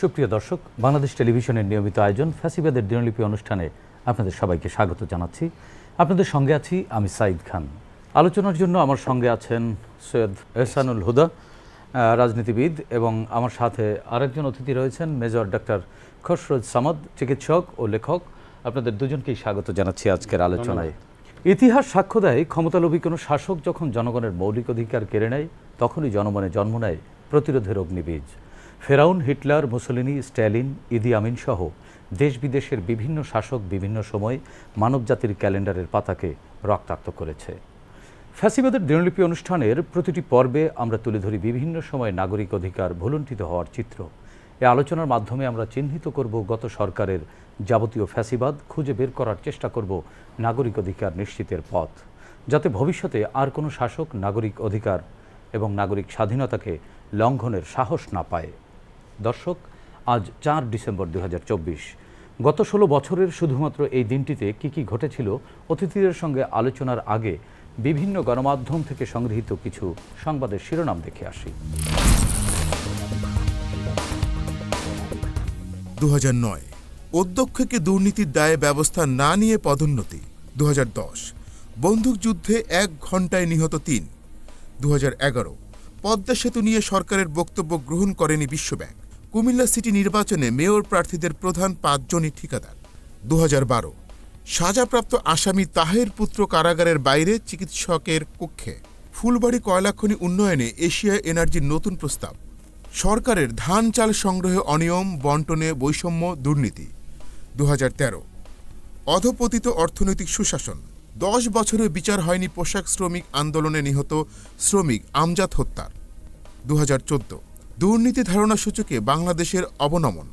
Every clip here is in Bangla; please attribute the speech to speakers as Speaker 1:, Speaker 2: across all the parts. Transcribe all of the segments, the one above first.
Speaker 1: সুপ্রিয় দর্শক বাংলাদেশ টেলিভিশনের নিয়মিত আয়োজন ফ্যাসিবাদের দিনলিপি অনুষ্ঠানে আপনাদের সবাইকে স্বাগত জানাচ্ছি। আপনাদের সঙ্গে আছি আমি সাইদ খান। আলোচনার জন্য আমার সঙ্গে আছেন সৈয়দ এহসানুল হুদা রাজনীতিবিদ এবং আমার সাথে আরেকজন অতিথি রয়েছেন মেজর ডক্টর খসরোজ সামাদ চিকিৎসক ও লেখক। আপনাদের দুজনকেই স্বাগত জানাচ্ছি আজকের আলোচনায়। ইতিহাস সাক্ষ্য দেয় ক্ষমতালোভী কোনো শাসক যখন জনগণের মৌলিক অধিকার কেড়ে নেয় তখনই জনমনে জন্ম নেয় প্রতিরোধের অগ্নিবীজ। ফেরাউন, হিটলার, মুসলিনি, স্ট্যালিন, ইদি আমিন সহ দেশ বিদেশের বিভিন্ন শাসক বিভিন্ন সময় মানবজাতির ক্যালেন্ডারের পাতাকে রক্তাক্ত করেছে। ফ্যাসিবাদের দিনলিপি অনুষ্ঠানের প্রতিটি পর্বে আমরা তুলে ধরি বিভিন্ন সময় নাগরিক অধিকার ভুলুণ্ঠিত হওয়ার চিত্র। এ আলোচনার মাধ্যমে আমরা চিহ্নিত করব গত সরকারের যাবতীয় ফ্যাসিবাদ, খুঁজে বের করার চেষ্টা করব নাগরিক অধিকার নিশ্চিতের পথ, যাতে ভবিষ্যতে আর কোনো শাসক নাগরিক অধিকার এবং নাগরিক স্বাধীনতাকে লঙ্ঘনের সাহস না পায়। দর্শক, আজ চার ডিসেম্বর দু হাজার চব্বিশ। গত ষোলো বছরের শুধুমাত্র এই দিনটিতে কি কি ঘটেছিল অতিথিদের সঙ্গে আলোচনার আগে বিভিন্ন গণমাধ্যম থেকে সংগৃহীত কিছু সংবাদের শিরোনাম দেখে আসি।
Speaker 2: দুহাজার নয়, অধ্যক্ষকে দুর্নীতির দায়ে ব্যবস্থা না নিয়ে পদোন্নতি। দুহাজার দশ বন্দুকযুদ্ধে এক ঘন্টায় নিহত তিন। দু পদ্মা সেতু নিয়ে সরকারের বক্তব্য গ্রহণ করেনি বিশ্বব্যাংক। কুমিল্লা সিটি নির্বাচনে মেয়র প্রার্থীদের প্রধান পাঁচজনই ঠিকাদার। দু বারো, সাজাপ্রাপ্ত আসামি তাহের পুত্র কারাগারের বাইরে চিকিৎসকের কক্ষে। ফুলবাড়ি কয়লাখনি উন্নয়নে এশিয়া এনার্জির নতুন প্রস্তাব। সরকারের ধান চাল সংগ্রহে অনিয়ম, বন্টনে বৈষম্য, দুর্নীতি। দু অধপতিত অর্থনৈতিক সুশাসন। দশ বছরে বিচার হয়নি পোশাক শ্রমিক আন্দোলনে নিহত শ্রমিক আমজাদ হত্যার। দু হাজার চোদ্দ দুর্নীতি ধারণা সূচকে বাংলাদেশের অবনমন।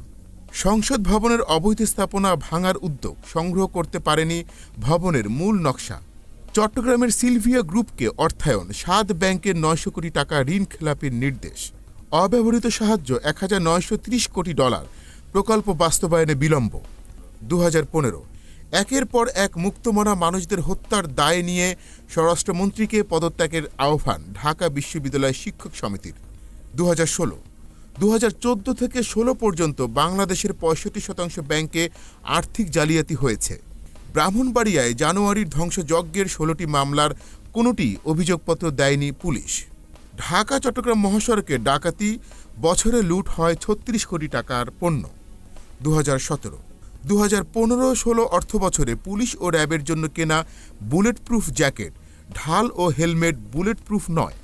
Speaker 2: সংসদ ভবনের অবৈধ স্থাপনা ভাঙার উদ্যোগ সংগ্রহ করতে পারেনি ভবনের মূল নকশা। চট্টগ্রামের সিলভিয়া গ্রুপকে অর্থায়ন সাত ব্যাংকের নয়শো কোটি টাকা ঋণ খেলাপির নির্দেশ। অব্যবহৃত সাহায্য এক হাজার নয়শো ত্রিশ কোটি ডলার। প্রকল্প বাস্তবায়নে বিলম্ব। দু হাজার পনেরো। একের পর এক মুক্তমনা মানুষদের হত্যার দায় নিয়ে স্বরাষ্ট্রমন্ত্রীকে পদত্যাগের আহ্বান ঢাকা বিশ্ববিদ্যালয় শিক্ষক সমিতির। দু হাজার ষোলো দু থেকে ষোলো পর্যন্ত বাংলাদেশের পঁয়ষট্টি শতাংশ ব্যাংকে আর্থিক জালিয়াতি হয়েছে। ব্রাহ্মণবাড়িয়ায় জানুয়ারির ধ্বংসযজ্ঞের ষোলোটি মামলার কোনোটি অভিযোগপত্র দেয়নি পুলিশ। ঢাকা, চট্টগ্রাম মহাসড়কে ডাকাতি, বছরে লুট হয় ছত্রিশ কোটি টাকার পণ্য। দু হাজার সতেরো। দু হাজার পনেরো, ষোলো অর্থ বছরে পুলিশ ও র্যাবের জন্য কেনা বুলেট প্রুফ জ্যাকেট, ঢাল ও হেলমেট বুলেট প্রুফ নয়।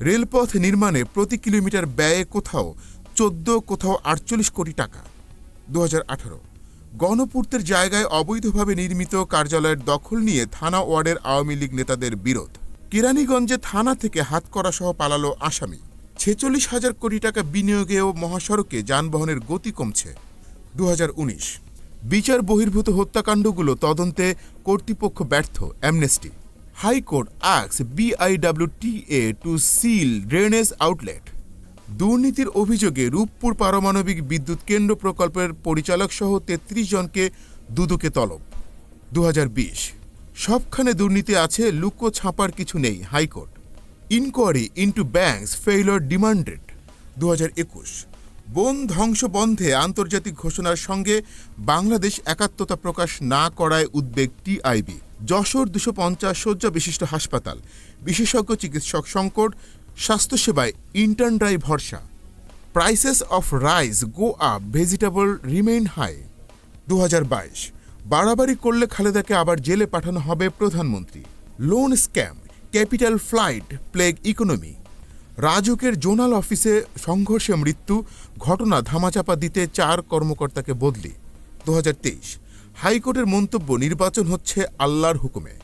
Speaker 2: রেলপথ নির্মাণে প্রতি কিলোমিটার ব্যয়ে কোথাও চোদ্দ, কোথাও আটচল্লিশ কোটি টাকা। দু গণপূর্তের জায়গায় অবৈধভাবে নির্মিত কার্যালয়ের দখল নিয়ে থানা ওয়ার্ডের আওয়ামী লীগ নেতাদের বিরোধ। কেরানীগঞ্জে থানা থেকে হাতকড়া সহ পালালো আসামি। ছেচল্লিশ হাজার কোটি টাকা বিনিয়োগেও মহাসড়কে যানবাহনের গতি কমছে। দু হাজার উনিশ। বিচার বহির্ভূত হত্যাকাণ্ডগুলো তদন্তে কর্তৃপক্ষ ব্যর্থ, Amnesty. High court asks BIWTA to seal drainage outlet দুর্নীতির অভিযোগে রূপপুর পারমাণবিক বিদ্যুৎ কেন্দ্র প্রকল্পের পরিচালক সহ তেত্রিশ জনকে দুদকে তলব। দু হাজার বিশ। সবখানে দুর্নীতি আছে, লুকো ছাপার কিছু নেই high court inquiry into banks failure demanded দু হাজার একুশ। বন ধ্বংস বন্ধে আন্তর্জাতিক ঘোষণার সঙ্গে বাংলাদেশ একাত্মতা প্রকাশ না করায় উদ্বেগ টিআইবি যশোর দুশো পঞ্চাশ শয্যা বিশিষ্ট হাসপাতাল। বিশেষজ্ঞ চিকিৎসক সংকট, স্বাস্থ্যসেবায় ইন্টার্নরাই ভরসা। Prices of rice go up vegetable remain high দু বাড়াবাড়ি করলে খালেদাকে আবার জেলে পাঠানো হবে প্রধানমন্ত্রী। Loan scam capital flight plague economy রাজুকের zonal অফিসে সংঘর্ষে মৃত্যু, ঘটনা ধামাচাপা দিতে চার কর্মকর্তাকে বদলি। দু হাইকোর্টের মন্তব্য নির্বাচন হচ্ছে আল্লাহর হুকুমে।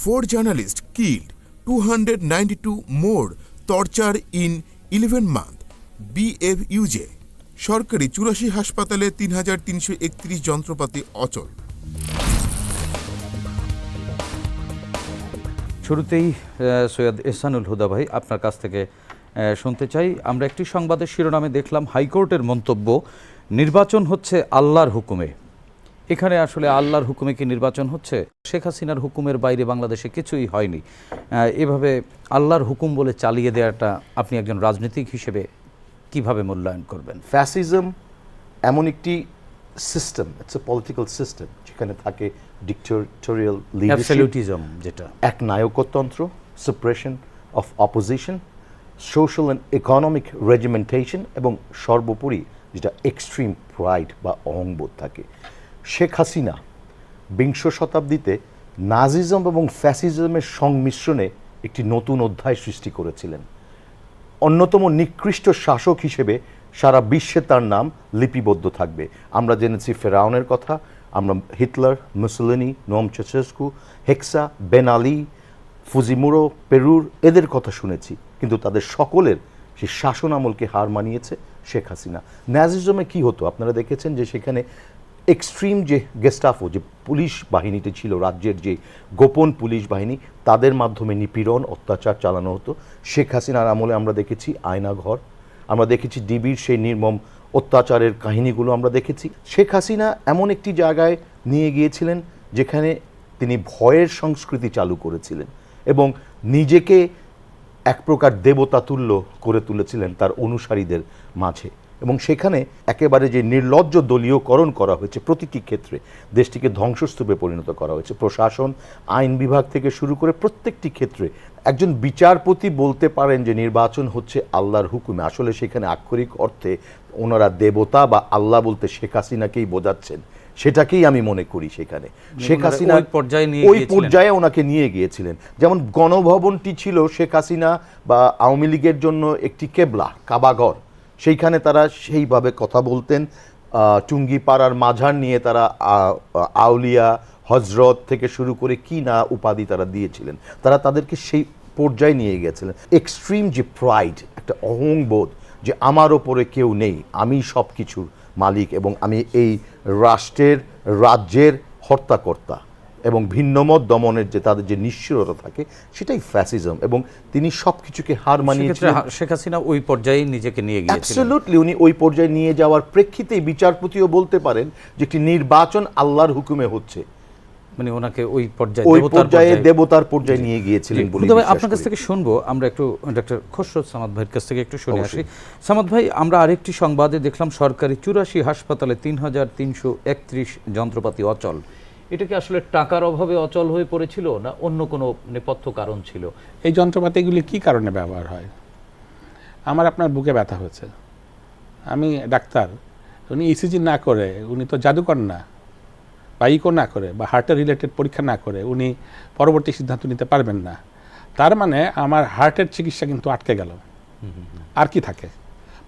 Speaker 2: Four journalist killed two hundred ninety two more torture in eleven month BFUJ সরকারি চুরাশি হাসপাতালে তিন হাজার তিনশো একত্রিশ যন্ত্রপাতি অচল।
Speaker 1: শুরুতেই সৈয়দ এহসানুল হুদা ভাই, আপনার কাছ থেকে শুনতে চাই। আমরা একটি সংবাদের শিরোনামে দেখলাম হাইকোর্টের মন্তব্য, নির্বাচন হচ্ছে আল্লাহর হুকুমে। এখানে আসলে আল্লাহর হুকুমে কি নির্বাচন হচ্ছে? শেখ হাসিনার হুকুমের বাইরে বাংলাদেশে কিছুই হয়নি। এভাবে আল্লাহর হুকুম বলে চালিয়ে দেওয়াটা আপনি একজন রাজনীতিক হিসেবে কীভাবে মূল্যায়ন করবেন?
Speaker 3: ফ্যাসিজম এমন একটি system it's a political system যেখানে থাকে ডিক্টেটোরিয়াল লিডারশিপ
Speaker 1: যেটা।
Speaker 3: এক নায়কতন্ত্র suppression of opposition social and economic regimentation এবং সর্বোপরি যেটা এক্সট্রিম প্রাইড বা অহংবোধ থাকে। শেখ হাসিনা বিংশ শতাব্দীতে নাজিজম এবং ফ্যাসিজমের সংমিশ্রণে একটি নতুন অধ্যায় সৃষ্টি করেছিলেন। অন্যতম নিকৃষ্ট শাসক হিসেবে সারা বিশ্বে তার নাম লিপিবদ্ধ থাকবে। আমরা জেনেছি ফেরাউনের কথা, আমরা হিটলার, মুসলিনি, নোম চেসেস্কু হেক্সা, বেন আলী, ফুজিমুরো, পেরুর এদের কথা শুনেছি, কিন্তু তাদের সকলের সেই শাসন আমলকে হার মানিয়েছে শেখ হাসিনা। ন্যাজিজমে কি হতো? আপনারা দেখেছেন যে সেখানে এক্সট্রিম যে গেস্টাফো, যে পুলিশ বাহিনীটি ছিল, রাজ্যের যে গোপন পুলিশ বাহিনী, তাদের মাধ্যমে নিপীড়ন, অত্যাচার চালানো হতো। শেখ হাসিনার আমলে আমরা দেখেছি আয়নাঘর, আমরা দেখেছি ডিবির সেই নির্মম অত্যাচারের কাহিনীগুলো আমরা দেখেছি। শেখ হাসিনা এমন একটি জায়গায় নিয়ে গিয়েছিলেন, যেখানে তিনি ভয়ের সংস্কৃতি চালু করেছিলেন এবং নিজেকে এক প্রকার দেবতা তুল্য করে তুলেছিলেন তার অনুসারীদের মাঝে। এবং সেখানে একেবারে যে নির্লজ্জ দলীয়করণ করা হয়েছে প্রতিটি ক্ষেত্রে দেশটিকে ধ্বংসস্তূপে পরিণত করা হয়েছে। প্রশাসন আইন বিভাগ থেকে শুরু করে প্রত্যেকটি ক্ষেত্রে একজন বিচারপতি বলতে পারেন যে নির্বাচন হচ্ছে আল্লাহর হুকুমে। আসলে সেখানে আক্ষরিক অর্থে ওনারা দেবতা বা আল্লাহ বলতে শেখ হাসিনাকেই বোঝাচ্ছেন। সেটাকেই আমি মনে করি সেখানে। শেখ হাসিনা
Speaker 1: ওই পর্যায়ে নিয়ে
Speaker 3: ওই পর্যায়ে ওনাকে নিয়ে গিয়েছিলেন। যেমন গণভবনটি ছিল শেখ হাসিনা বা আওয়ামী লীগের জন্য একটি কেবলা কাবাঘর সেইখানে তারা সেইভাবে কথা বলতেন। আহ, টুঙ্গিপাড়ার মাঝার নিয়ে তারা আউলিয়া হজরত থেকে শুরু করে কি না উপাধি তারা দিয়েছিলেন। তারা তাদেরকে সেই পর্যায়ে নিয়ে গেছিলেন। এক্সট্রিম যে প্রাইড একটা অহংবোধ যে আমার ওপরে কেউ নেই আমি সব কিছুর মালিক এবং আমি এই রাষ্ট্রের রাজ্যের হর্তাকর্তা। এবং ভিন্নমত দমনের যে তাদের যে নিশ্চয়তা থাকে সেটাই ফ্যাসিজম এবং তিনি সব কিছুকে হার মানিয়েছিলেন।
Speaker 1: শেখ হাসিনা ওই পর্যায়ে নিজেকে নিয়ে গিয়েছিলেন।
Speaker 3: অ্যাবসলিউটলি উনি ওই পর্যায়ে নিয়ে যাওয়ার প্রেক্ষিতে বিচারপতিও বলতে পারেন যে একটি নির্বাচন আল্লাহর হুকুমে হচ্ছে।
Speaker 1: মানে ওনাকে ওই পর্যায়ে
Speaker 3: ওই
Speaker 1: দেবতার
Speaker 3: পর্যায়ে দেবতার পর্যায়ে নিয়ে গিয়েছিলেন বলে
Speaker 1: আপনার কাছ থেকে শুনব আমরা একটু ডক্টর খসরুল সামাদ ভাইয়ের কাছ থেকে একটু শুনে আসি। সামাদ ভাই আমরা আরেকটি সংবাদে দেখলাম সরকারি চুরাশি হাসপাতালে তিন হাজার তিনশো একত্রিশ যন্ত্রপাতি অচল। এটা কি আসলে টাকার অভাবে অচল হয়ে পড়েছিল না অন্য কোনো নেপথ্য কারণ ছিল?
Speaker 4: এই যন্ত্রপাতিগুলি কি কারণে ব্যবহার হয়? আমার আপনার বুকে ব্যথা হয়েছে। আমি ডাক্তার উনি ইসিজি না করে উনি তো জাদুকর না বা ইকো না করে বা হার্টের রিলেটেড পরীক্ষা না করে উনি পরবর্তী সিদ্ধান্ত নিতে পারবেন না। তার মানে আমার হার্টের চিকিৎসা কিন্তু আটকে গেল। আর কি থাকে?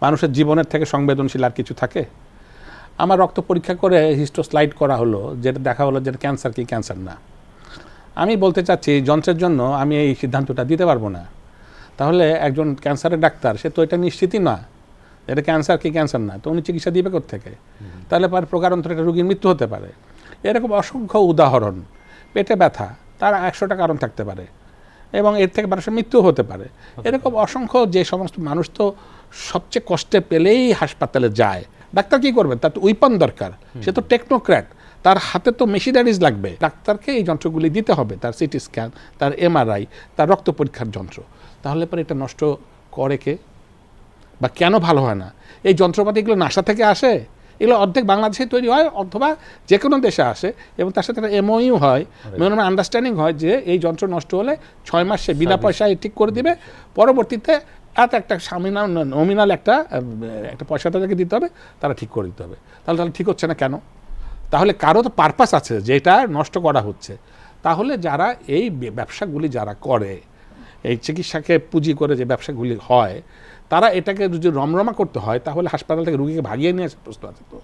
Speaker 4: মানুষের জীবনের থেকে সংবেদনশীল আর কিছু থাকে? আমার রক্ত পরীক্ষা করে হিস্টোস্লাইড করা হলো যেটা দেখা হলো যে ক্যান্সার কি ক্যান্সার না। আমি বলতে চাচ্ছি যন্ত্রের জন্য আমি এই সিদ্ধান্তটা দিতে পারব না। তাহলে একজন ক্যান্সারের ডাক্তার সে তো এটা নিশ্চিতই না এটা ক্যান্সার কি ক্যান্সার না তো উনি চিকিৎসা দিবে থেকে তাহলে পর প্রকারান্তরে একটা রোগীর মৃত্যু হতে পারে। এরকম অসংখ্য উদাহরণ। পেটে ব্যথা তার একশোটা কারণ থাকতে পারে। এবং এর থেকে মানুষের মৃত্যু হতে পারে। এরকম অসংখ্য যে সমস্ত মানুষ তো সবচেয়ে কষ্টে পেলেই হাসপাতালে যায়। ডাক্তার কি করবে তার তো উইপন দরকার। সে তো টেকনোক্র্যাট তার হাতে তো মেশিনারিজ লাগবে। ডাক্তারকে এই যন্ত্রগুলি দিতে হবে। তার সিটি স্ক্যান তার এমআরআই তার রক্ত পরীক্ষার যন্ত্র। তাহলে পরে এটা নষ্ট করে কে? বা কেন ভালো হয় না? এই যন্ত্রপাতিগুলো নাসা থেকে আসে? এগুলো অর্ধেক বাংলাদেশে তৈরি হয় অথবা যে কোনো দেশে আসে এবং তার সাথে একটা এমওইউ হয়। মেমোরাম আন্ডারস্ট্যান্ডিং হয় যে এই যন্ত্র নষ্ট হলে ছয় মাসে বিনা পয়সায় ঠিক করে দিবে। পরবর্তীতে এত একটা সামিনাল নমিনাল একটা একটা পয়সা তাদেরকে দিতে হবে, তারা ঠিক করে দিতে হবে। তাহলে তাহলে ঠিক হচ্ছে না কেন? তাহলে কারও তো পারপাস আছে যেটা নষ্ট করা হচ্ছে। তাহলে যারা এই ব্যবসাগুলি যারা করে, এই চিকিৎসাকে পুঁজি করে যে ব্যবসাগুলি হয়, তারা এটাকে যদি রমরমা করতে হয়, তাহলে হাসপাতাল থেকে রুগীকে ভাগিয়ে নিয়ে আসে প্রস্তুত আছে তো।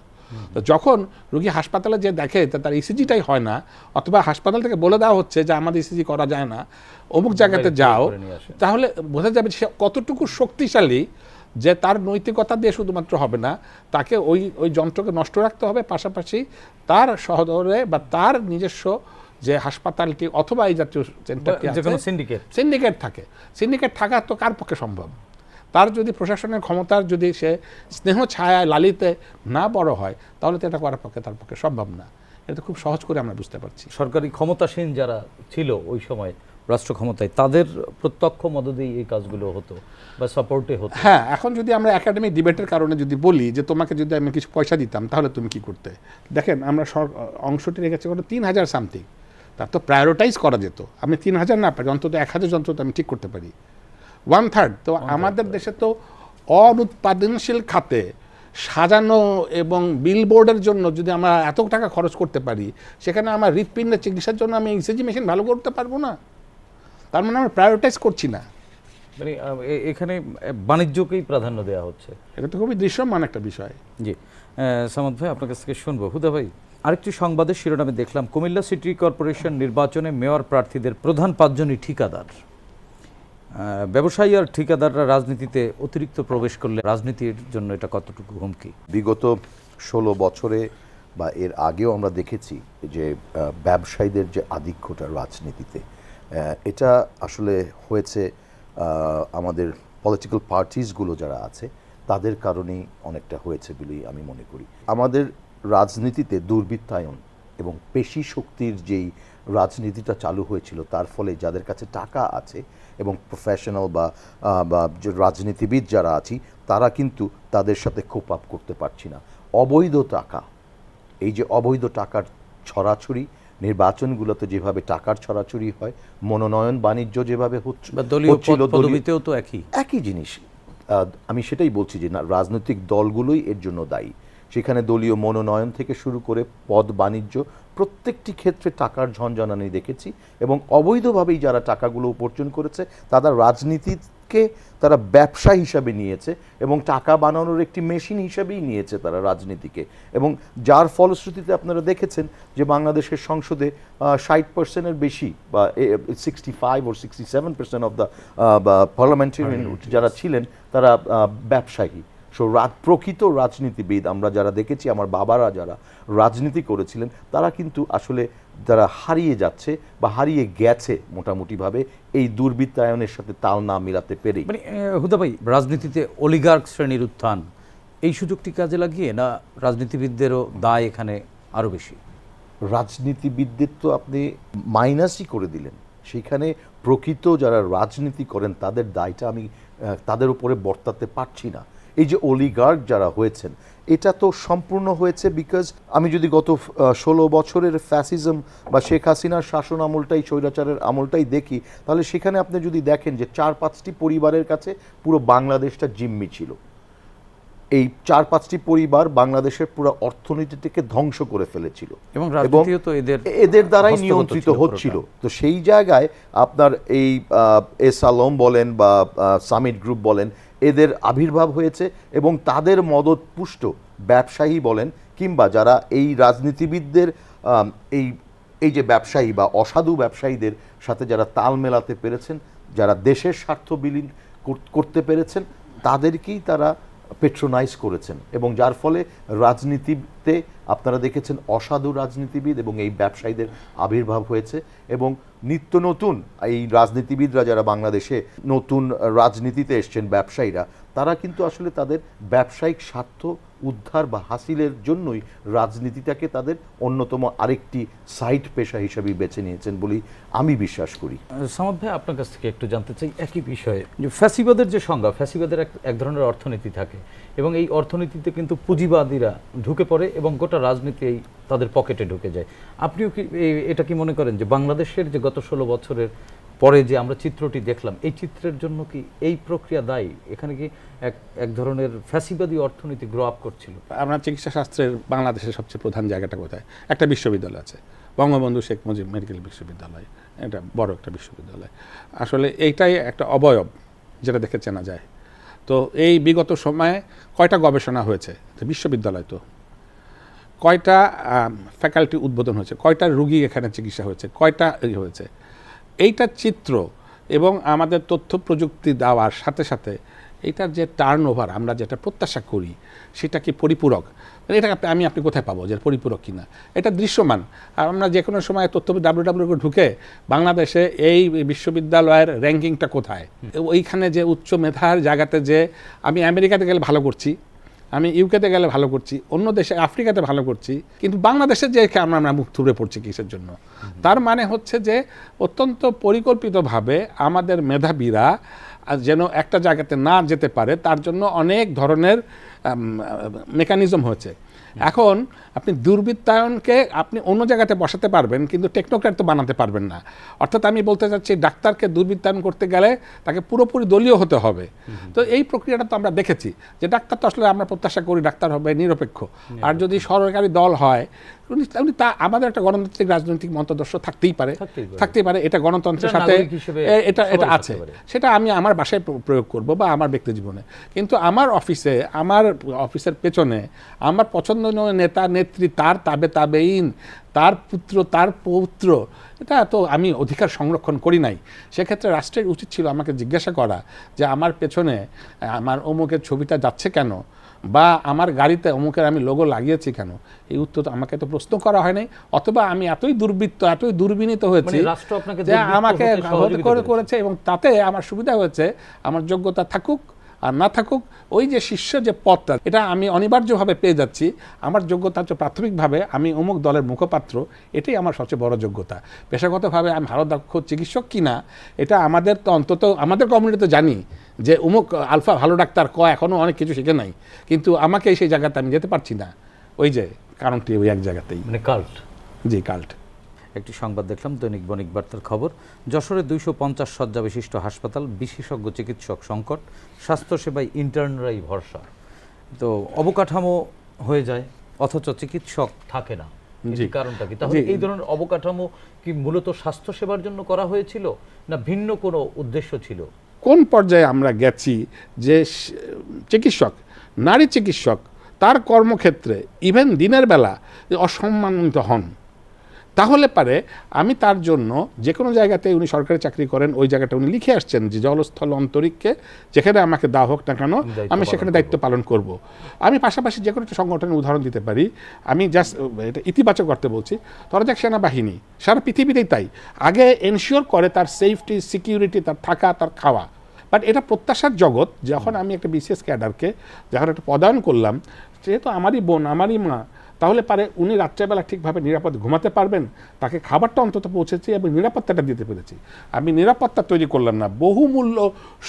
Speaker 4: তো যখন রুগী হাসপাতালে যে দেখে তার ইসিজিটাই হয় না অথবা হাসপাতাল থেকে বলে দেওয়া হচ্ছে যে আমাদের ইসিজি করা যায় না অমুক জায়গাতে যাও। তাহলে বোঝা যাবে সে কতটুকু শক্তিশালী যে তার নৈতিকতা দিয়ে শুধুমাত্র হবে না তাকে ওই ওই যন্ত্রকে নষ্ট রাখতে হবে পাশাপাশি তার সহদরে বা তার নিজস্ব যে হাসপাতালটি অথবা এই জাতীয় সেন্টারটি
Speaker 1: syndicate।
Speaker 4: সিন্ডিকেট থাকে সিন্ডিকেট থাকা তো কার পক্ষে সম্ভব তার যদি প্রশাসনের ক্ষমতার যদি সে স্নেহ ছায়া লালিতে না বড় হয় তাহলে তো এটা করার পক্ষে তার পক্ষে সম্ভব না। এটা খুব সহজ করে আমরা বুঝতে পারছি।
Speaker 1: সরকারি ক্ষমতাসীন যারা ছিল ওই সময় রাষ্ট্র ক্ষমতায় তাদের প্রত্যক্ষ মদতেই এই কাজগুলো হতো বা সাপোর্টে হতো।
Speaker 4: হ্যাঁ এখন যদি আমরা একাডেমিক ডিবেটের কারণে যদি বলি যে তোমাকে যদি আমি কিছু পয়সা দিতাম তাহলে তুমি কি করতে? দেখেন আমরা অংশটি রেখেছি কোনো তিন হাজার সামথিং তার তো প্রায়োরিটাইজ করা যেত। আমি তিন হাজার না পারি অন্তত এক হাজার যন্ত্র তো আমি ঠিক করতে পারি। ওয়ান থার্ড তো আমাদের দেশে তো অনুৎপাদনশীল খাতে সাজানো এবং বিলবোর্ডের জন্য যদি আমরা এত টাকা খরচ করতে পারি সেখানে আমার হৃৎপিণ্ডের চিকিৎসার জন্য আমি ইসিজি মেশিন ভালো করতে পারব না। তার মানে আমরা প্রায়োরিটাইজ করছি না।
Speaker 1: মানে এখানে বাণিজ্যকেই প্রাধান্য দেওয়া হচ্ছে।
Speaker 4: এটা তো খুবই দৃশ্যমান একটা বিষয়।
Speaker 1: জি। সামাদ ভাই আপনার কাছ থেকে শুনব। হুদা ভাই আরেকটি সংবাদের শিরোনামে দেখলাম কুমিল্লা সিটি কর্পোরেশন নির্বাচনে মেয়র প্রার্থীদের প্রধান পাঁচজনই ঠিকাদার। ব্যবসায়ী আর ঠিকাদাররা রাজনীতিতে অতিরিক্ত প্রবেশ করলে রাজনীতির জন্য এটা কতটুকু হুমকি?
Speaker 3: বিগত ষোলো বছরে বা এর আগেও আমরা দেখেছি যে ব্যবসায়ীদের যে আধিক্যটা রাজনীতিতে এটা আসলে হয়েছে আমাদের পলিটিক্যাল পার্টিসগুলো যারা আছে, তাদের কারণেই অনেকটা হয়েছে বলেই আমি মনে করি। আমাদের রাজনীতিতে দুর্বৃত্তায়ন এবং পেশি শক্তির যেই রাজনীতিটা চালু হয়েছিল। তার ফলে যাদের কাছে টাকা আছে এবং প্রফেশনাল বা রাজনীতিবিদ যারা আছি তারা কিন্তু তাদের সাথে কোপ আপ করতে পারছি না। অবৈধ টাকা এই যে অবৈধ টাকার ছড়াছড়ি নির্বাচনগুলোতে যেভাবে টাকার ছড়াছড়ি হয় মনোনয়ন বাণিজ্য যেভাবে হচ্ছে হচ্ছিল,
Speaker 1: তো একই।
Speaker 3: একই জিনিস। আমি সেটাই বলছি যে না রাজনৈতিক দলগুলোই এর জন্য দায়ী। সেখানে দলীয় মনোনয়ন থেকে শুরু করে পদ বাণিজ্য প্রত্যেকটি ক্ষেত্রে টাকার ঝনঝনানি দেখেছি এবং অবৈধভাবেই যারা টাকাগুলো উপার্জন করেছে তারা রাজনীতিকে তারা ব্যবসা হিসাবে নিয়েছে এবং টাকা বানানোর একটি মেশিন হিসাবেই নিয়েছে তারা রাজনীতিকে। এবং যার ফলশ্রুতিতে আপনারা দেখেছেন যে বাংলাদেশের সংসদে ষাট পার্সেন্টের বেশি বা sixty five or sixty seven percent of the parliamentarian যারা ছিলেন তারা ব্যবসায়ী। সো রাত প্রকৃত রাজনীতিবিদ আমরা যারা দেখেছি আমার বাবারা যারা রাজনীতি করেছিলেন তারা কিন্তু আসলে যারা হারিয়ে যাচ্ছে বা হারিয়ে গেছে মোটামুটিভাবে এই দুর্বৃত্তায়নের সাথে তাল না মিলাতে পেরেই।
Speaker 1: মানে হুদা ভাই রাজনীতিতে অলিগার্ক শ্রেণির উত্থান এই সুযোগটি কাজে লাগিয়ে না রাজনীতিবিদদেরও দায় এখানে আরও বেশি?
Speaker 3: রাজনীতিবিদদের তো আপনি মাইনাসই করে দিলেন। সেখানে প্রকৃত যারা রাজনীতি করেন তাদের দায়টা আমি তাদের উপরে বর্তাতে পারছি না। এই যে অলিগার্ক যারা হয়েছেন এটা তো সম্পূর্ণ হয়েছে বিকজ আমি যদি গত ষোলো বছরের ফ্যাসিজম বা শেখ হাসিনার শাসন আমলটাই স্বৈরাচারের আমলটাই দেখি তাহলে সেখানে আপনি যদি দেখেন যে চার পাঁচটি পরিবারের কাছে পুরো বাংলাদেশটা জিম্মি ছিল। এই চার পাঁচটি পরিবার বাংলাদেশের পুরো অর্থনীতিটিকে ধ্বংস করে ফেলেছিল।
Speaker 1: এবং এদের
Speaker 3: এদের দ্বারাই নিয়ন্ত্রিত হচ্ছিল। তো সেই জায়গায় আপনার এই এস আলম বলেন বা সামিট গ্রুপ বলেন এদের আবির্ভাব হয়েছে এবং তাদের মদত পুষ্ট ব্যবসায়ী বলেন কিংবা যারা এই রাজনীতিবিদদের এই এই যে ব্যবসায়ী বা অসাধু ব্যবসায়ীদের সাথে যারা তাল মেলাতে পেরেছেন, যারা দেশের স্বার্থ বিলীন করতে পেরেছেন, তাদেরকেই তারা পেট্রোনাইজ করেছেন এবং যার ফলে রাজনীতিতে আপনারা দেখেছেন অসাধু রাজনীতিবিদ এবং এই ব্যবসায়ীদের আবির্ভাব হয়েছে এবং নিত্য নতুন। এই রাজনীতিবিদরা যারা বাংলাদেশে নতুন রাজনীতিতে এসছেন, ব্যবসায়ীরা, তারা কিন্তু আসলে তাদের ব্যবসায়িক স্বার্থ উদ্ধার বা হাসিলের জন্যই রাজনীতিটাকে তাদের অন্যতম আরেকটি সাইড পেশা হিসেবে বেছে নিয়েছেন বলেই আমি বিশ্বাস করি।
Speaker 1: সামাদ ভাই, আপনার কাছ থেকে একটু জানতে চাই, একই বিষয়ে যে ফ্যাসিবাদের যে সংজ্ঞা, ফ্যাসিবাদের এক ধরনের অর্থনীতি থাকে এবং এই অর্থনীতিতে কিন্তু পুঁজিবাদীরা ঢুকে পড়ে এবং গোটা রাজনীতি এই তাদের পকেটে ঢুকে যায়। আপনিও কি এটা কি মনে করেন যে বাংলাদেশের যে গত ষোলো বছরের পরে যে আমরা চিত্রটি দেখলাম, এই চিত্রের জন্য কি এই প্রক্রিয়া দায়ী? এখানে কি এক এক ধরনের ফ্যাসিবাদী অর্থনীতি গ্রো আপ করছিল?
Speaker 4: আমরা চিকিৎসা শাস্ত্রের বাংলাদেশের সবচেয়ে প্রধান জায়গাটা কোথায়? একটা বিশ্ববিদ্যালয় আছে, বঙ্গবন্ধু শেখ মুজিব মেডিকেল বিশ্ববিদ্যালয়, এটা বড় একটা বিশ্ববিদ্যালয়। আসলে এইটাই একটা অবয়ব যেটা দেখে চেনা যায়। তো এই বিগত সময়ে কয়টা গবেষণা হয়েছে? বিশ্ববিদ্যালয় তো। কয়টা ফ্যাকাল্টি উদ্বোধন হয়েছে? কয়টা রুগী এখানে চিকিৎসা হয়েছে? কয়টা হয়েছে? এইটা চিত্র এবং আমাদের তথ্য প্রযুক্তি দেওয়ার সাথে সাথে এইটার যে টার্ন ওভার আমরা যেটা প্রত্যাশা করি সেটা কি পরিপূরক? মানে এটা আমি আপনি কোথায় পাবো যে পরিপূরক কিনা? এটা দৃশ্যমান। আর আমরা যে কোনো সময় তথ্য ডাব্লিউ ডাব্লিউ ঢুকে বাংলাদেশে এই বিশ্ববিদ্যালয়ের র্যাঙ্কিংটা কোথায়? ওইখানে যে উচ্চ মেধার জায়গাতে যে আমি আমেরিকাতে গেলে ভালো করছি আমি ইউকেতে গেলে ভালো করছি অন্য দেশে আফ্রিকাতে ভালো করছি কিন্তু বাংলাদেশে যে আমরা আমরা মুখ থুবড়ে পড়ছি কিসের জন্য? তার মানে হচ্ছে যে অত্যন্ত পরিকল্পিতভাবে আমাদের মেধাবীরা যেন একটা জায়গাতে না যেতে পারে তার জন্য অনেক ধরনের মেকানিজম হয়েছে। এখন আপনি দুর্বৃত্তায়নকে আপনি অন্য জায়গাতে বসাতে পারবেন কিন্তু টেকনোক্র্যাট তো বানাতে পারবেন না। অর্থাৎ আমি বলতে চাচ্ছি ডাক্তারকে দুর্বৃত্তায়ন করতে গেলে তাকে পুরোপুরি দলীয় হতে হবে। তো এই প্রক্রিয়াটা তো আমরা দেখেছি যে ডাক্তার তো আসলে আমরা প্রত্যাশা করি ডাক্তার হবে নিরপেক্ষ। আর যদি সরকারি দল হয় উনি উনি তা আমাদের একটা গণতান্ত্রিক রাজনৈতিক মতাদর্শ থাকতেই পারে।
Speaker 1: থাকতেই পারে।
Speaker 4: এটা গণতন্ত্রের সাথে এটা এটা আছে। সেটা আমি আমার বাসায় প্রয়োগ করব বা আমার ব্যক্তি জীবনে। কিন্তু আমার অফিসে আমার অফিসের পেছনে আমার পছন্দনীয় নেতা নেত্রী তার তাবে তাবেইন তার পুত্র তার পৌত্র এটা তো আমি অধিকার সংরক্ষণ করি নাই। সেক্ষেত্রে রাষ্ট্রের উচিত ছিল আমাকে জিজ্ঞাসা করা যে আমার পেছনে আমার অমুকের ছবিটা যাচ্ছে কেন? বা আমার গাড়িতে অমুকের আমি লোগো লাগিয়েছি কেন? এই উত্তর তো আমাকে তো প্রশ্ন করা হয় নাই অথবা আমি এতই দুর্বৃত্ত এতই দুর্বিনীত হয়েছি
Speaker 1: মানে
Speaker 4: যে আমাকে।
Speaker 1: করেছে
Speaker 4: এবং তাতে আমার সুবিধা হয়েছে আমার যোগ্যতা থাকুক। আর না থাকুক ওই যে শিষ্য যে পদটা এটা আমি অনিবার্যভাবে পেয়ে যাচ্ছি। আমার যোগ্যতা হচ্ছে প্রাথমিকভাবে আমি অমুক দলের মুখপাত্র এটাই আমার সবচেয়ে বড় যোগ্যতা। পেশাগতভাবে আমি ভালো দক্ষ চিকিৎসক কিনা এটা আমাদের তো অন্তত আমাদের কমিউনিটি তো জানি যে অমুক আলফা ভালো ডাক্তার ক এখনও অনেক কিছু শিখে নাই। কিন্তু আমাকে সেই জায়গাতে আমি যেতে পারছি না। ওই যে কারণটি ওই এক জায়গাতেই।
Speaker 1: মানে কাল্ট
Speaker 4: জি কাল্ট
Speaker 1: একটি সংবাদ দেখলাম দৈনিক বণিক বার্তার খবর। যশোরে দুইশো পঞ্চাশ শয্যা বিশিষ্ট হাসপাতাল বিশেষজ্ঞ চিকিৎসক সংকট স্বাস্থ্যসেবায় ইন্টার্নরাই ভরসা। তো অবকাঠামো হয়ে যায় অথচ চিকিৎসক থাকে না। কারণটা কি? তাহলে এই ধরনের অবকাঠামো কি মূলত স্বাস্থ্যসেবার জন্য করা হয়েছিল না ভিন্ন কোনো উদ্দেশ্য ছিল?
Speaker 4: কোন পর্যায়ে আমরা গেছি যে চিকিৎসক নারী চিকিৎসক তার কর্মক্ষেত্রে ইভেন দিনের বেলা অসম্মানিত হন। তাহলে পারে আমি তার জন্য যে কোনো জায়গাতে উনি সরকারি চাকরি করেন ওই জায়গাটা উনি লিখে আসছেন যে জলস্থল অন্তরিক্ষে যেখানে আমাকে দেওয়া হোক না কেন আমি সেখানে দায়িত্ব পালন করব। আমি পাশাপাশি যে কোনো একটা সংগঠনের উদাহরণ দিতে পারি। আমি জাস্ট এটা ইতিবাচক করতে বলছি। ধরা যাক সেনাবাহিনী। সারা পৃথিবীতেই তাই। আগে এনশিওর করে তার সেফটি সিকিউরিটি তার থাকা তার খাওয়া। বাট এটা প্রত্যাশার জগৎ যখন আমি একটা বিশেষ ক্যাডারকে যখন একটা পদায়ন করলাম যেহেতু আমারই বোন আমারই মা তাহলে পারে উনি রাত্রেবেলা ঠিকভাবে নিরাপদ ঘুমাতে পারবেন তাকে খাবারটা অন্তত পৌঁছেছি এবং নিরাপত্তাটা দিতে পেরেছি। আমি নিরাপত্তা তৈরি করলাম না বহুমূল্য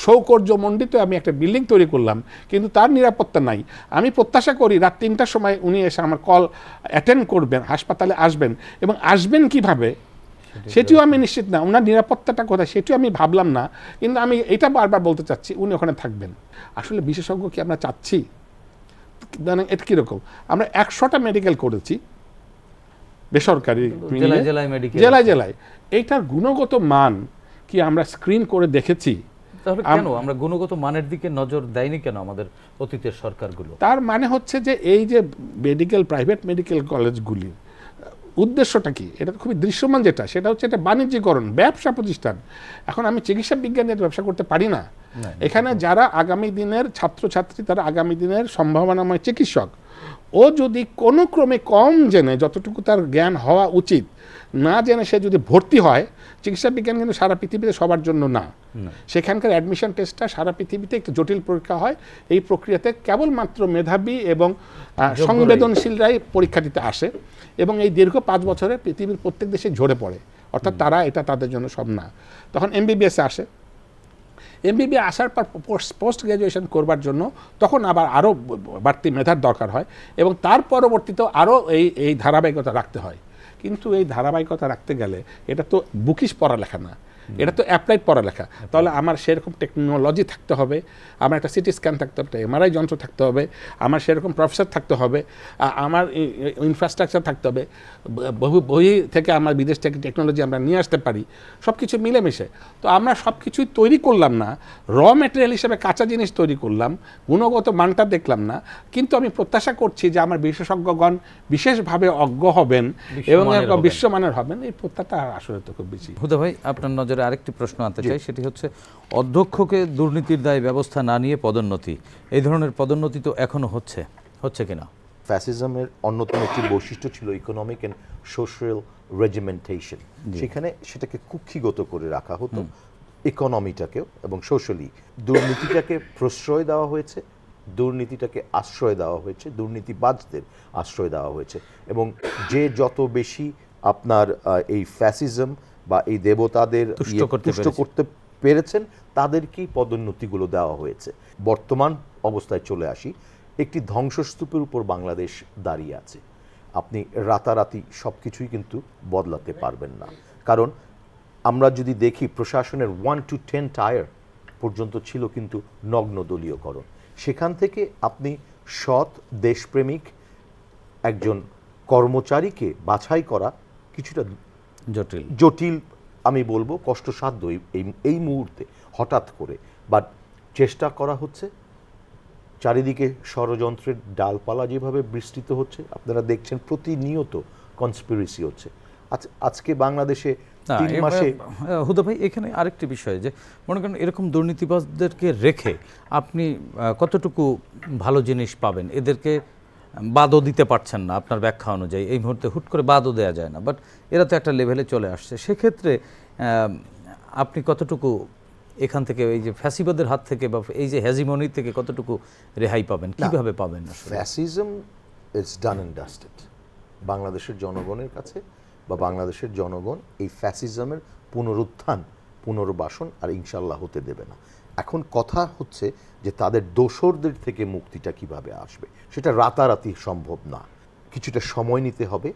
Speaker 4: সৌকর্যমণ্ডিত আমি একটা বিল্ডিং তৈরি করলাম কিন্তু তার নিরাপত্তা নাই। আমি প্রত্যাশা করি রাত তিনটার সময় উনি এসে আমার কল অ্যাটেন্ড করবেন হাসপাতালে আসবেন এবং আসবেন কীভাবে সেটিও আমি নিশ্চিত না ওনার নিরাপত্তাটা কোথায় সেটিও আমি ভাবলাম না কিন্তু আমি এটা বারবার বলতে চাচ্ছি উনি ওখানে থাকবেন। আসলে বিশেষজ্ঞ কি আমরা চাচ্ছি? মানে এটা কীরকম আমরা একশোটা মেডিকেল করেছি বেসরকারি
Speaker 1: জেলায়। জেলায়
Speaker 4: এইটার গুণগত মান কি আমরা স্ক্রিন করে দেখেছি?
Speaker 1: তাহলে কেন? আমরা গুণগত মানের দিকে নজর দেয়নি কেন আমাদের অতীতের সরকারগুলো?
Speaker 4: তার মানে হচ্ছে যে এই যে মেডিকেল প্রাইভেট মেডিকেল কলেজগুলির উদ্দেশ্যটা কি? এটা খুবই দৃশ্যমান যেটা সেটা হচ্ছে এটা বাণিজ্যিকরণ ব্যবসা প্রতিষ্ঠান। এখন আমি চিকিৎসা বিজ্ঞানের ব্যবসা করতে পারি না। এখানে যারা আগামী দিনের ছাত্রছাত্রী তারা আগামী দিনের সম্ভাবনাময় চিকিৎসক ও যদি কোনো ক্রমে কম জেনে যতটুকু তার জ্ঞান হওয়া উচিত না জেনে সে যদি ভর্তি হয় চিকিৎসা বিজ্ঞান কিন্তু সারা পৃথিবীতে সবার জন্য না। সেখানকার অ্যাডমিশন টেস্টটা সারা পৃথিবীতে একটু জটিল পরীক্ষা হয়। এই প্রক্রিয়াতে কেবলমাত্র মেধাবী এবং সংবেদনশীলরাই পরীক্ষা দিতে আসে এবং এই দীর্ঘ পাঁচ বছরে পৃথিবীর প্রত্যেক দেশে ঝরে পড়ে। অর্থাৎ তারা এটা তাদের জন্য সব না। তখন এমবিবিএসে আসে। এমবিবি আসার পর পোস্ট গ্র্যাজুয়েশন করবার জন্য তখন আবার আরও বাড়তি মেধার দরকার হয় এবং তার পরবর্তীতেও আরও এই এই ধারাবাহিকতা রাখতে হয়। কিন্তু এই ধারাবাহিকতা রাখতে গেলে এটা তো বুকিশ পড়ালেখা না। এটা তো অ্যাপ্লাইড পড়ালেখা। তাহলে আমার সেরকম টেকনোলজি থাকতে হবে আমার একটা সিটি স্ক্যান থাকতে হবে এমআরআই যন্ত্র থাকতে হবে আমার সেরকম প্রফেসর থাকতে হবে আমার ইনফ্রাস্ট্রাকচার থাকতে হবে বহু বই থেকে আমার বিদেশ থেকে টেকনোলজি আমরা নিয়ে আসতে পারি সব কিছু মিলেমিশে। তো আমরা সব কিছুই তৈরি করলাম না র মেটেরিয়াল হিসেবে কাঁচা জিনিস তৈরি করলাম গুণগত মানটা দেখলাম না কিন্তু আমি প্রত্যাশা করছি যে আমার বিশেষজ্ঞগণ বিশেষভাবে অজ্ঞ হবেন এবং
Speaker 1: বিশ্বমানের হবেন।
Speaker 4: বিশ্বমানের হবেন এই প্রত্যাশা আসলে তো খুব বেশি।
Speaker 1: হুদা ভাই আপনার নজরে আরেকটি প্রশ্ন আনতে চাই সেটি হচ্ছে অধ্যক্ষকে দুর্নীতির দায় ব্যবস্থা না নিয়ে পদোন্নতি এই ধরনের পদোন্নতি তো এখনও হচ্ছে হচ্ছে কিনা?
Speaker 3: ফ্যাসিজমের অন্যতম একটি বৈশিষ্ট্য ছিল ইকোনমিক অ্যান্ড সোশ্যাল রেজিমেন্টেশন সেখানে সেটাকে কুক্ষিগত করে রাখা হতো ইকোনমিটাকেও এবং সোশ্যালি দুর্নীতিটাকে প্রশ্রয় দেওয়া হয়েছে দুর্নীতিটাকে আশ্রয় দেওয়া হয়েছে দুর্নীতিবাজদের আশ্রয় দেওয়া হয়েছে। এবং যে যত বেশি আপনার এই ফ্যাসিজম বা এই দেবতাদের
Speaker 1: তুষ্ট
Speaker 3: ইয়ে
Speaker 1: করতে
Speaker 3: পেরেছেন। তাদেরকেই পদোন্নতিগুলো দেওয়া হয়েছে? বর্তমান অবস্থায় চলে আসি একটি ধ্বংসস্তূপের উপর বাংলাদেশ দাঁড়িয়ে আছে। আপনি রাতারাতি সব কিছুই কিন্তু বদলাতে পারবেন না। কারণ আমরা যদি দেখি প্রশাসনের ওয়ান টু টেন টায়ার পর্যন্ত ছিল কিন্তু নগ্ন দলীয়করণ সেখান থেকে আপনি সৎ দেশপ্রেমিক একজন কর্মচারীকে বাছাই করা কিছুটা
Speaker 1: জটিল।
Speaker 3: জটিল আমি বলব কষ্টসাধ্য এই- এই মুহূর্তে হঠাৎ করে। বাট চেষ্টা করা হচ্ছে। চারিদিকে ষড়যন্ত্রের ডালপালা যেভাবে বিস্তৃত হচ্ছে আপনারা দেখছেন প্রতিনিয়ত কনস্পিরেসি হচ্ছে। আজ আজকে বাংলাদেশে
Speaker 1: না,
Speaker 3: তিন মাসে
Speaker 1: হুদা ভাই এখানে আরেকটি বিষয় যে মনে করেন এরকম দুর্নীতিবাজদেরকে রেখে আপনি কতটুকু ভালো জিনিস পাবেন? এদেরকে বাদও দিতে পারছেন না আপনার ব্যাখ্যা অনুযায়ী। এই মুহূর্তে হুট করে বাদও দেওয়া যায় না বাট এরা তো একটা লেভেলে চলে আসছে। সেক্ষেত্রে আপনি কতটুকু এখান থেকে এই যে ফ্যাসিবাদের হাত থেকে বা এই যে হ্যাজিমনি থেকে কতটুকু রেহাই পাবেন? কীভাবে পাবেন
Speaker 3: fascism it's done and dusted বাংলাদেশের জনগণের কাছে বা বাংলাদেশের জনগণ এই ফ্যাসিজমের পুনরুত্থান পুনর্বাসন আর ইনশাল্লাহ হতে দেবে না। এখন কথা হচ্ছে যে তাদের দোসরদের থেকে মুক্তিটা কীভাবে আসবে? সেটা রাতারাতি সম্ভব না। কিছুটা সময় নিতে হবে।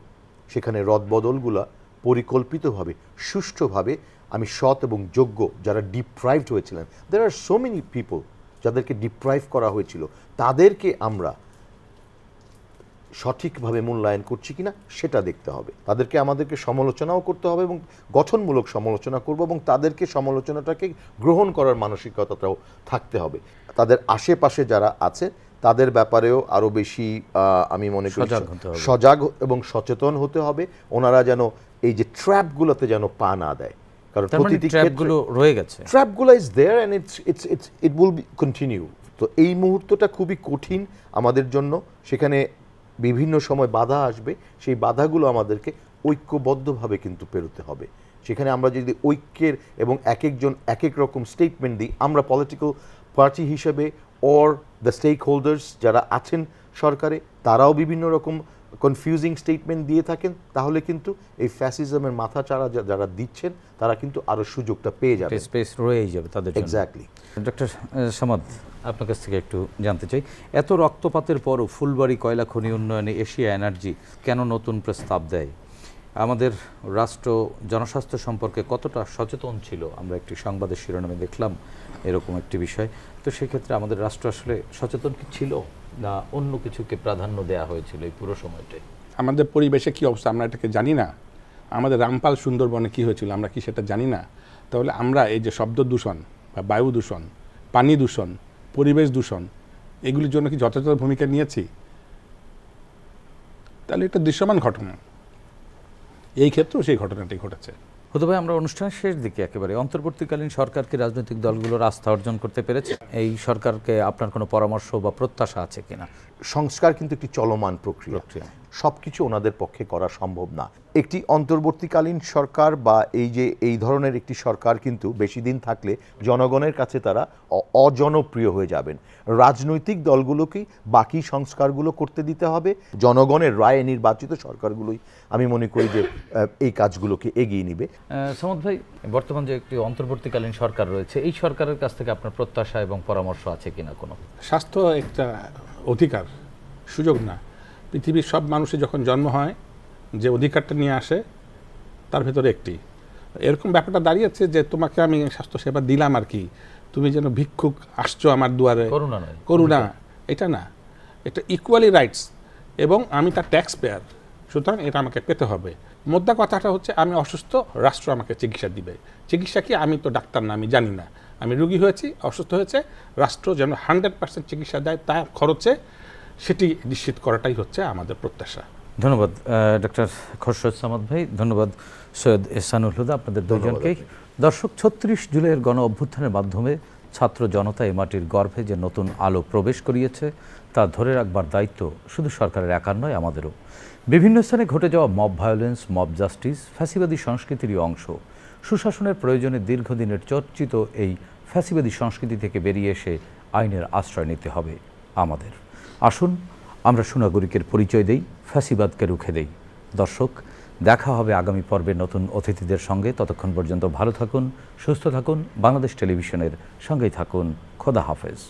Speaker 3: সেখানে রদবদলগুলা পরিকল্পিতভাবে, সুষ্ঠুভাবে, আমি সৎ এবং যোগ্য যারা ডিপ্রাইভড হয়েছিলেন দের আর সো মেনি পিপল যাদেরকে ডিপ্রাইভ করা হয়েছিল, তাদেরকে আমরা সঠিকভাবে মূল্যায়ন করছি কিনা সেটা দেখতে হবে। তাদেরকে আমাদেরকে সমালোচনাও করতে হবে এবং গঠনমূলক সমালোচনা করব এবং তাদেরকে সমালোচনাটাকে গ্রহণ করার মানসিকতাটাও থাকতে হবে। তাদের আশেপাশে যারা আছে তাদের ব্যাপারেও আরও বেশি আমি মনে করি
Speaker 1: সজাগ
Speaker 3: এবং সচেতন হতে হবে। ওনারা যেন এই যে ট্র্যাপগুলোতে যেন পা না দেয়। কারণ
Speaker 1: মানে
Speaker 3: প্রতিটি
Speaker 1: ট্র্যাপগুলো রয়ে গেছে।
Speaker 3: ট্র্যাপগুলো is there and it's it's it's it will be continue তো এই মুহূর্তটা খুবই কঠিন আমাদের জন্য। সেখানে বিভিন্ন সময় বাধা আসবে, সেই বাধাগুলো আমাদেরকে ঐক্যবদ্ধভাবে কিন্তু পেরোতে হবে। সেখানে আমরা যদি ঐক্যের এবং এক একজন এক এক রকম স্টেটমেন্ট দিই, আমরা পলিটিক্যাল পার্টি হিসেবে অর দ্য স্টেক হোল্ডার্স যারা আছেন সরকারে, তারাও বিভিন্ন রকম কনফিউজিং স্টেটমেন্ট দিয়ে থাকেন তাহলে কিন্তু এই ফ্যাসিজমের মাথা চারা যারা দিচ্ছেন তারা কিন্তু আরও সুযোগটা পেয়ে যাবে
Speaker 1: স্পেস রয়েই যাবে তাদের
Speaker 3: এক্স্যাক্টলি
Speaker 1: ডক্টর সামাদ আপনার কাছ থেকে একটু জানতে চাই এত রক্তপাতের পরও ফুলবাড়ি কয়লা খনি উন্নয়নে এশিয়া এনার্জি কেন নতুন প্রস্তাব দেয়? আমাদের রাষ্ট্র জনস্বাস্থ্য সম্পর্কে কতটা সচেতন ছিল? আমরা একটি সংবাদের শিরোনামে দেখলাম এরকম একটি বিষয়। তো সেক্ষেত্রে আমাদের রাষ্ট্র আসলে সচেতন কি ছিল? না অন্য কিছুকে প্রাধান্য দেওয়া হয়েছিল এই পুরো সময়টায়?
Speaker 4: আমাদের পরিবেশে কি অবস্থা? আমরা এটাকে জানি না। আমাদের রামপাল সুন্দরবনে কি হয়েছিল? আমরা কি সেটা জানি না। তাহলে আমরা এই যে শব্দ দূষণ বা বায়ু দূষণ, পানি দূষণ, পরিবেশ দূষণ, এগুলির জন্য কি যথাযথ ভূমিকা নিয়েছি? তাহলে এটা দৃশ্যমান ঘটনা। এই ক্ষেত্রেও সেই ঘটনাটি ঘটেছে।
Speaker 1: হতে ভাই আমরা অনুষ্ঠানের শেষ দিকে একেবারে। অন্তর্বর্তীকালীন সরকারকে রাজনৈতিক দলগুলোর আস্থা অর্জন করতে পেরেছে। এই সরকারকে আপনার কোনো পরামর্শ বা প্রত্যাশা আছে কিনা?
Speaker 3: সংস্কার কিন্তু একটি চলমান প্রক্রিয়া।
Speaker 1: প্রক্রিয়া।
Speaker 3: সবকিছু ওনাদের পক্ষে করা সম্ভব না। একটি অন্তর্বর্তীকালীন সরকার বা এই যে এই ধরনের একটি সরকার কিন্তু বেশি দিন থাকলে জনগণের কাছে তারা অজনপ্রিয় হয়ে যাবেন। রাজনৈতিক দলগুলোকেই বাকি সংস্কারগুলো করতে দিতে হবে। জনগণের রায়ে নির্বাচিত সরকারগুলোই আমি মনে করি যে এই কাজগুলোকে এগিয়ে নিবে।
Speaker 1: সমদ ভাই বর্তমান যে একটি অন্তর্বর্তীকালীন সরকার রয়েছে এই সরকারের কাছ থেকে আপনার প্রত্যাশা এবং পরামর্শ আছে কিনা কোনো?
Speaker 4: স্বাস্থ্য একটা অধিকার সুযোগ না। পৃথিবীর সব মানুষের যখন জন্ম হয় যে অধিকারটা নিয়ে আসে তার ভেতরে একটি। এরকম ব্যাপারটা দাঁড়িয়েছে যে তোমাকে আমি স্বাস্থ্যসেবা দিলাম আর কি। তুমি যেন ভিক্ষুক আসছো আমার দুয়ারে।
Speaker 1: করুণা নয়।
Speaker 4: করুণা। এটা না। এটা ইকুয়ালি রাইটস এবং আমি তার ট্যাক্স পেয়ার সুতরাং এটা আমাকে পেতে হবে। মোদ্দা কথাটা হচ্ছে আমি অসুস্থ রাষ্ট্র আমাকে চিকিৎসা দিবে। চিকিৎসা কি? আমি তো ডাক্তার না আমি জানি না। আমি রুগী হয়েছি অসুস্থ হয়েছে রাষ্ট্র যেন হান্ড্রেড পার্সেন্ট চিকিৎসা দেয় তার খরচে সেটি নিশ্চিত করাটাই হচ্ছে আমাদের প্রত্যাশা।
Speaker 1: ধন্যবাদ ডক্টর খসরত সামাদ ভাই ধন্যবাদ সৈয়দ এহসানুল হুদা আপনাদের দুজনকেই। দর্শক ছত্রিশ জুলাইয়ের গণ অভ্যুত্থানের মাধ্যমে ছাত্র জনতা এই মাটির গর্ভে যে নতুন আলো প্রবেশ করিয়েছে তা ধরে রাখবার দায়িত্ব শুধু সরকারের একার নয় আমাদেরও। বিভিন্ন স্থানে ঘটে যাওয়া মব ভায়োলেন্স মব জাস্টিস ফ্যাসিবাদী সংস্কৃতিরই অংশ। সুশাসনের প্রয়োজনে দীর্ঘদিনের চর্চিত এই ফ্যাসিবাদী সংস্কৃতি থেকে বেরিয়ে এসে আইনের আশ্রয় নিতে হবে আমাদের। আসুন, আমরা সুনাগরিকের পরিচয় দেই, ফ্যাসিবাদকে রুখে দেই। দর্শক, দেখা হবে আগামী পর্বে নতুন অতিথিদের সঙ্গে। ততক্ষণ পর্যন্ত ভালো থাকুন, সুস্থ থাকুন, বাংলাদেশ টেলিভিশনের সঙ্গেই থাকুন। খোদা হাফেজ।